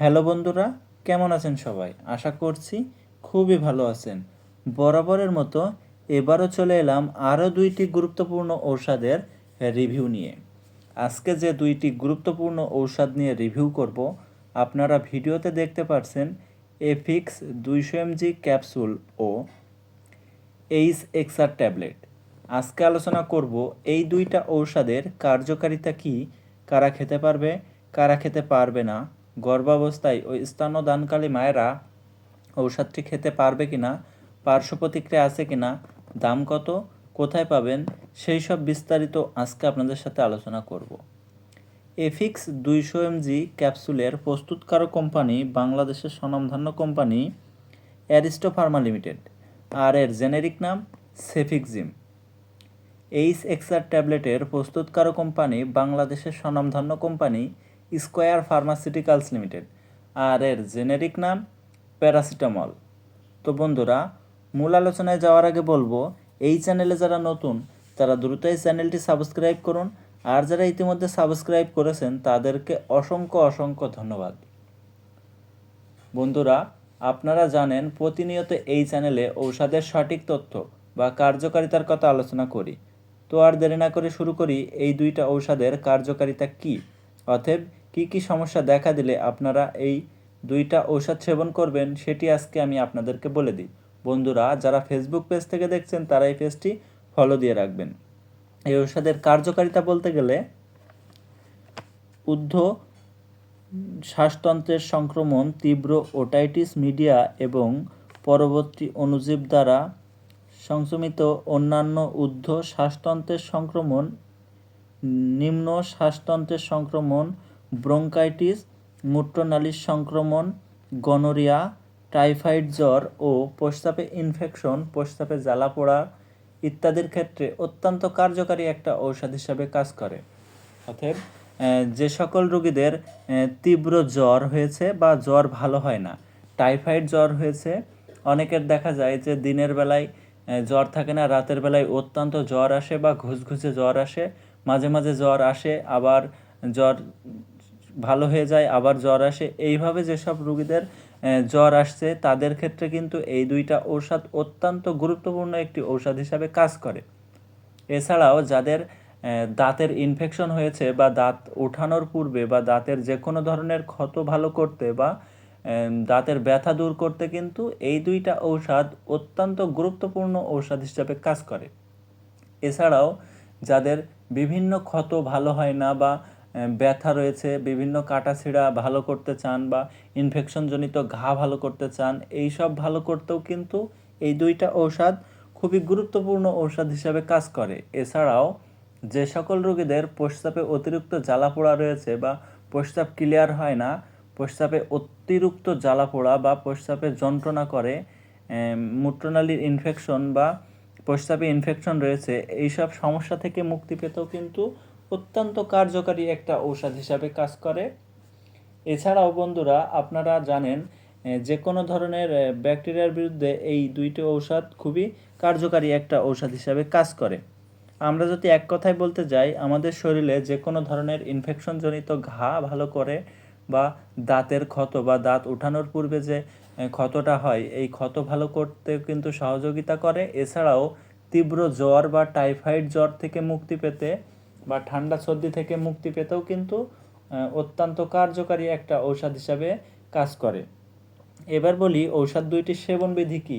Hello বন্ধুরা, কেমন আছেন সবাই? আশা করছি খুবই ভালো আছেন। বরাবরের মতো এবারও চলে এলাম আরও দুইটি গুরুত্বপূর্ণ ঔষধের রিভিউ নিয়ে। আজকে যে দুইটি গুরুত্বপূর্ণ ঔষধ নিয়ে রিভিউ করব, আপনারা ভিডিওতে দেখতে পাচ্ছেন এফিক্স দুইশো এমজি ক্যাপসুল ও এইচ এক্সার ট্যাবলেট। আজকে আলোচনা করব এই দুইটা ঔষধের কার্যকারিতা কি, কারা খেতে পারবে, কারা খেতে পারবে না গর্ভাবস্থায় ওই স্তন্যদানকালী মায়েরা ঔষধটি খেতে পারবে কিনা পার্শ্ব প্রতিক্রিয়া আছে কিনা, দাম কত, কোথায় পাবেন, সেই সব বিস্তারিত আজকে আপনাদের সাথে আলোচনা করব। এফিক্স দুইশো এমজি ক্যাপসুলের প্রস্তুতকারক কোম্পানি বাংলাদেশের স্বনামধন্য কোম্পানি অ্যারিস্টো ফার্মা লিমিটেড, আর এর জেনেরিক নাম সেফিক্সিম। এইচ এক্সার ট্যাবলেটের প্রস্তুতকারক কোম্পানি বাংলাদেশের স্বনামধন্য কোম্পানি স্কোয়ার ফার্মাসিউটিক্যালস লিমিটেড। আর এর জেনেরিক নাম প্যারাসিটামল। তো বন্ধুরা, মূল আলোচনায় যাওয়ার আগে বলব, এই চ্যানেলে যারা নতুন, তারা দ্রুত এই চ্যানেলটি সাবস্ক্রাইব করুন। আর যারা ইতিমধ্যে সাবস্ক্রাইব করেছেন, তাদেরকে অসংখ্য অসংখ্য ধন্যবাদ। বন্ধুরা, আপনারা জানেন, প্রতিনিয়ত এই চ্যানেলে ঔষধের সঠিক তথ্য বা কার্যকারিতার কথা আলোচনা করি। তো আর দেরি না করে শুরু করি, এই দুইটা ঔষধের কার্যকারিতা কি? অতএব কি কি সমস্যা দেখা দিলে আপনারা এই দুইটা ঔষধ সেবন করবেন সেটি আজকে আমি আপনাদেরকে বলে দিই। বন্ধুরা, যারা ফেসবুক পেজ থেকে দেখছেন, তারা এই পেজটি ফলো দিয়ে রাখবেন। এই ঔষধের কার্যকারিতা বলতে গেলে ঊর্ধ্ব শ্বাসতন্ত্রের সংক্রমণ, তীব্র ওটাইটিস মিডিয়া এবং পরবর্তী অণুজীব দ্বারা সংক্রমিত অন্যান্য ঊর্ধ্ব শ্বাসতন্ত্রের সংক্রমণ, নিম্ন শ্বাসতন্ত্রের সংক্রমণ ব্রঙ্কাইটিস, মূত্রনালীর সংক্রমণ, গনোরিয়া, টাইফয়েড জ্বর ও প্রস্রাবে ইনফেকশন প্রস্রাবে জ্বালা পোড়া ইত্যাদির ক্ষেত্রে অত্যন্ত কার্যকারী একটা ঔষধ হিসাবে কাজ করে। অতএব যে সকল রোগীদের তীব্র জ্বর হয়েছে বা জ্বর ভালো হয় না, টাইফয়েড জ্বর হয়েছে, অনেকের দেখা যায় যে দিনের বেলায় জ্বর থাকে না, রাতের বেলায় অত্যন্ত জ্বর আসে বা ঘুষঘুষে জ্বর আসে, মাঝে মাঝে জ্বর আসে, আবার জ্বর ভালো হয়ে যায়, আবার জ্বর আসে। এইভাবে যেসব রুগীদের জ্বর আসছে, তাদের ক্ষেত্রে কিন্তু এই দুইটা ঔষধ অত্যন্ত গুরুত্বপূর্ণ একটি ঔষধ হিসাবে কাজ করে। এছাড়াও যাদের দাঁতের ইনফেকশন হয়েছে বা দাঁত ওঠানোর পূর্বে বা দাঁতের যে কোনো ধরনের ক্ষত ভালো করতে বা দাঁতের ব্যথা দূর করতে কিন্তু এই দুইটা ঔষধ অত্যন্ত গুরুত্বপূর্ণ ঔষধ হিসাবে কাজ করে। এছাড়াও যাদের বিভিন্ন ক্ষত ভালো হয় না বা ব্যথা রয়েছে, বিভিন্ন কাটাছিড়া ভালো করতে চান বা ইনফেকশনজনিত ঘা ভালো করতে চান এই সব ভালো করতেও কিন্তু এই দুইটা ঔষধ খুবই গুরুত্বপূর্ণ ঔষধ হিসাবে কাজ করে। এছাড়াও যে সকল রোগীদের প্রস্তাবে অতিরিক্ত জ্বালা পোড়া রয়েছে বা প্রস্তাব ক্লিয়ার হয় না প্রস্তাবে অতিরিক্ত জ্বালা পোড়া বা প্রস্তাবে যন্ত্রণা করে মূত্রনালীর ইনফেকশন বা প্রস্তাবে ইনফেকশন রয়েছে, এইসব সমস্যা থেকে মুক্তি পেতেও কিন্তু অত্যন্ত কার্যকারী একটা ঔষধ হিসাবে কাজ করে। এছাড়াও বন্ধুরা, আপনারা জানেন যে কোনো ধরনের ব্যাকটেরিয়ার বিরুদ্ধে এই দুইটি ঔষধ খুবই কার্যকারী একটা ঔষধ হিসাবে কাজ করে। আমরা যদি এক কথায় বলতে যাই, আমাদের শরীরে যে কোনো ধরনের ইনফেকশনজনিত ঘা ভালো করে বা দাঁতের ক্ষত বা দাঁত উঠানোর পূর্বে যে ক্ষতটা হয়, এই ক্ষত ভালো করতে কিন্তু সহযোগিতা করে। এছাড়াও তীব্র জ্বর বা টাইফয়েড জ্বর থেকে মুক্তি পেতে বা ঠান্ডা সর্দি থেকে মুক্তি পেতেও কিন্তু অত্যন্ত কার্যকারী একটা ঔষধ হিসাবে কাজ করে। এবার বলি, ঔষধ দুইটির সেবনবিধি কী?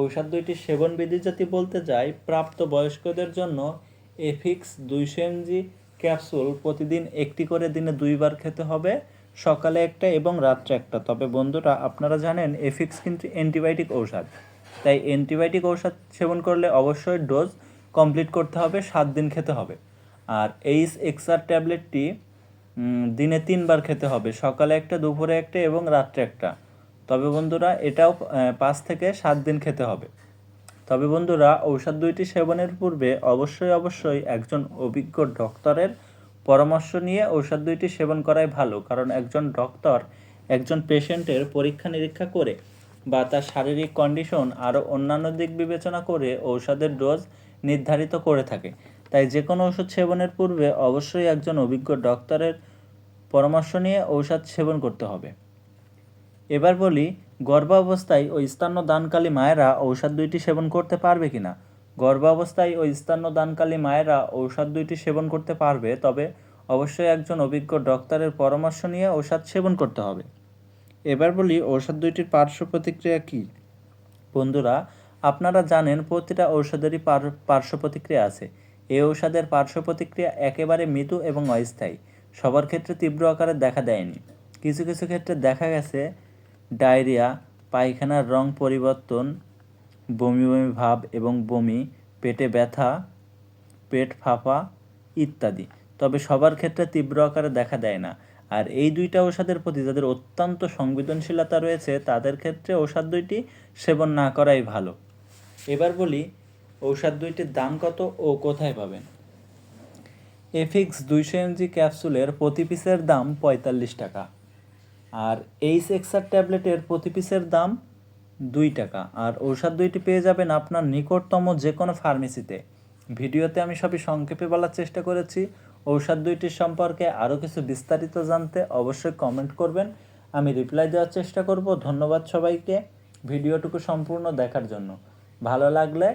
ঔষধ দুইটির সেবনবিধি যদি বলতে যাই, প্রাপ্ত বয়স্কদের জন্য এফিক্স দুইশো এমজি ক্যাপসুল প্রতিদিন একটি করে দিনে দুইবার খেতে হবে, সকালে একটা এবং রাত্রে একটা। তবে বন্ধুরা, আপনারা জানেন এফিক্স কিন্তু অ্যান্টিবায়োটিক ঔষধ। তাই অ্যান্টিবায়োটিক ঔষধ সেবন করলে অবশ্যই ডোজ কমপ্লিট করতে হবে, সাত দিন খেতে হবে। আর এইস এক্সার ট্যাবলেটটি দিনে তিনবার খেতে হবে, সকালে একটা, দুপুরে একটা এবং রাত্রে একটা। তবে বন্ধুরা, এটাও পাঁচ থেকে সাত দিন খেতে হবে। তবে বন্ধুরা, ঔষধ দুইটি সেবনের পূর্বে অবশ্যই অবশ্যই একজন অভিজ্ঞ ডক্টরের পরামর্শ নিয়ে ঔষধ দুইটি সেবন করাই ভালো। কারণ একজন ডক্টর একজন পেশেন্টের পরীক্ষা নিরীক্ষা করে বা তার শারীরিক কন্ডিশন আরও অন্যান্য দিক বিবেচনা করে ঔষধের ডোজ নির্ধারিত করে থাকে। তাই যে কোনো ওষুধ সেবনের পূর্বে অবশ্যই একজন অভিজ্ঞ ডক্টরের পরামর্শ নিয়ে ঔষধ সেবন করতে হবে। এবার বলি, গর্ভাবস্থায় ও স্তন্য দানকালী মায়েরা ঔষধ দুইটি সেবন করতে পারবে কিনা? গর্ভাবস্থায় ও স্তন্য দানকালী মায়েরা ঔষধ দুইটি সেবন করতে পারবে, তবে অবশ্যই একজন অভিজ্ঞ ডক্টরের পরামর্শ নিয়ে ঔষধ সেবন করতে হবে। এবার বলি, ঔষধ দুইটির পার্শ্ব প্রতিক্রিয়া কী? বন্ধুরা, আপনারা জানেন প্রতিটা ঔষধেরই পার্শ্ব প্রতিক্রিয়া আছে। এই ঔষধের পার্শ্ব প্রতিক্রিয়া একেবারে মৃদু এবং অস্থায়ী। সবার ক্ষেত্রে তীব্র আকারে দেখা দেয়নি। কিছু কিছু ক্ষেত্রে দেখা গেছে ডায়রিয়া, পায়খানার রং পরিবর্তন, বমি বমি ভাব এবং বমি, পেটে ব্যথা, পেট ফাঁপা ইত্যাদি। তবে সবার ক্ষেত্রে তীব্র আকারে দেখা দেয় না। আর এই দুইটা ঔষধের প্রতি যাদের অত্যন্ত সংবেদনশীলতা রয়েছে, তাদের ক্ষেত্রে ঔষধ দুইটি সেবন না করাই ভালো। এবার বলি ঔষধ দুইটির দাম কত ও কোথায় পাবেন? এফিক্স দুইশো এমজি ক্যাপসুলের প্রতি পিসের দাম পঁয়তাল্লিশ টাকা। আর এইচ এক্সার ট্যাবলেটের প্রতি পিসের দাম দুই টাকা। আর ঔষধ দুইটি পেয়ে যাবেন আপনার নিকটতম যে কোনো ফার্মেসিতে। ভিডিওতে আমি সবই সংক্ষেপে বলার চেষ্টা করেছি। ঔষধ দুইটির সম্পর্কে আরও কিছু বিস্তারিত জানতে অবশ্যই কমেন্ট করবেন। আমি রিপ্লাই দেওয়ার চেষ্টা করব। ধন্যবাদ সবাইকে। ভিডিওটুকু সম্পূর্ণ দেখার জন্য। ভালো লাগলে